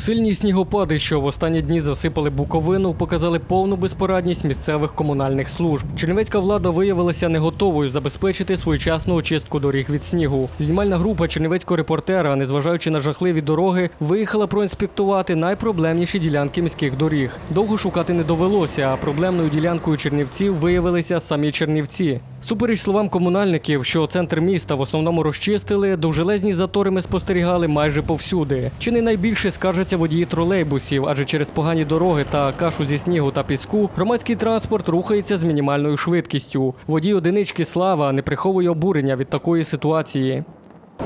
Сильні снігопади, що в останні дні засипали Буковину, показали повну безпорадність місцевих комунальних служб. Чернівецька влада виявилася не готовою забезпечити своєчасну очистку доріг від снігу. Знімальна група чернівецького репортера, незважаючи на жахливі дороги, виїхала проінспектувати найпроблемніші ділянки міських доріг. Довго шукати не довелося, а проблемною ділянкою чернівців виявилися самі чернівці. Супереч словам комунальників, що центр міста в основному розчистили, довжелезні затори ми спостерігали майже повсюди. Чи не найбільше скаржаться водії тролейбусів, адже через погані дороги та кашу зі снігу та піску громадський транспорт рухається з мінімальною швидкістю. Водій одинички Слава не приховує обурення від такої ситуації.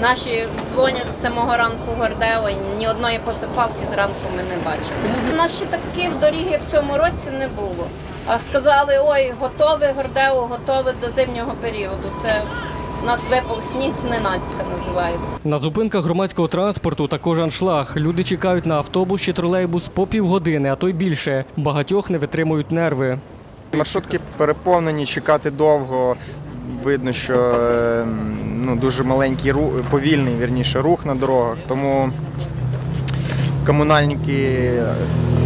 Наші дзвонять з самого ранку гордео, і ні одної посипалки зранку ми не бачили. У нас ще таких доріг як в цьому році не було. А сказали, ой, готове гордео, готове до зимнього періоду. Це у нас випав сніг зненацька називається. На зупинках громадського транспорту також аншлаг. Люди чекають на автобус чи тролейбус по півгодини, а то й більше. Багатьох не витримують нерви. Маршрутки переповнені, чекати довго. Видно, що е, ну, дуже маленький рух, повільний вірніше, рух на дорогах. Тому комунальники,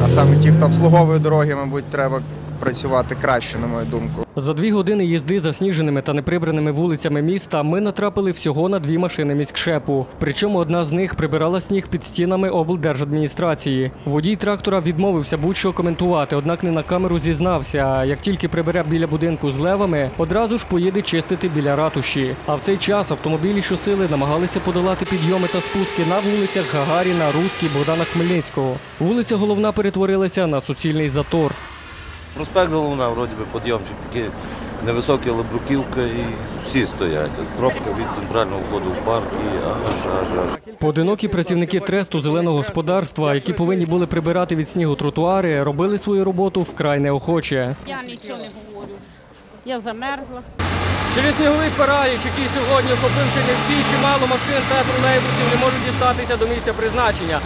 а саме ті, хто обслуговує дороги, мабуть, треба працювати краще, на мою думку. За дві години їзди засніженими та неприбраними вулицями міста ми натрапили всього на дві машини міськшепу. Причому одна з них прибирала сніг під стінами облдержадміністрації. Водій трактора відмовився будь-що коментувати, однак не на камеру зізнався. Як тільки прибере біля будинку з левами, одразу ж поїде чистити біля ратуші. А в цей час автомобілі щосили намагалися подолати підйоми та спуски на вулицях Гагаріна, Руській, Богдана Хмельницького. Вулиця головна перетворилася на суцільний затор. Проспект головна, вроді би, підйомчик такий невисокий, але бруківка і всі стоять. Пробка від центрального входу в парк і аж аж аж. Поодинокі працівники тресту зеленого господарства, які повинні були прибирати від снігу тротуари, робили свою роботу вкрай неохоче. Я нічого не говорю. Я замерзла. Через сніговий параліч, який сьогодні охопив Чернівці, чимало машин та тролейбусів не можуть дістатися до місця призначення.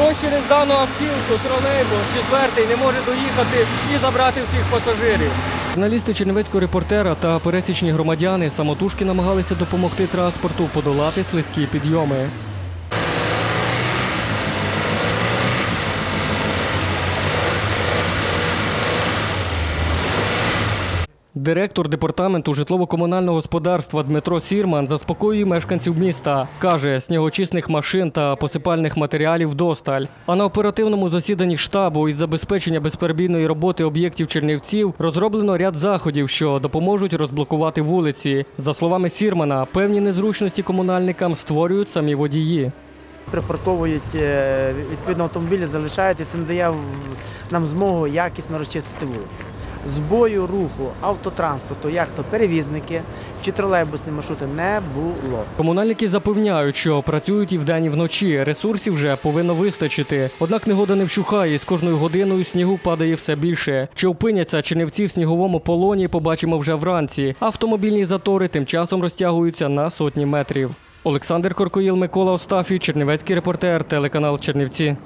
Ось через дану автівку тролейбус четвертий не може доїхати і забрати всіх пасажирів. Журналісти чернівецького репортера та пересічні громадяни самотужки намагалися допомогти транспорту подолати слизькі підйоми. Директор департаменту житлово-комунального господарства Дмитро Сірман заспокоює мешканців міста. Каже, снігочисних машин та посипальних матеріалів досталь. А на оперативному засіданні штабу із забезпечення безперебійної роботи об'єктів Чернівців розроблено ряд заходів, що допоможуть розблокувати вулиці. За словами Сірмана, певні незручності комунальникам створюють самі водії. Припарковують е, відповідно автомобілі, залишають і це не дає нам змогу якісно розчистити вулиці. Збою руху автотранспорту, як то перевізники чи тролейбусні маршрути, не було. Комунальники запевняють, що працюють і вдень, і вночі. Ресурсів вже повинно вистачити. Однак негода не вщухає, і з кожною годиною снігу падає все більше. Чи опиняться чернівці в сніговому полоні, побачимо вже вранці. Автомобільні затори тим часом розтягуються на сотні метрів. Олександр Коркоїл, Микола Остафій, Чернівецький репортер, телеканал Чернівці.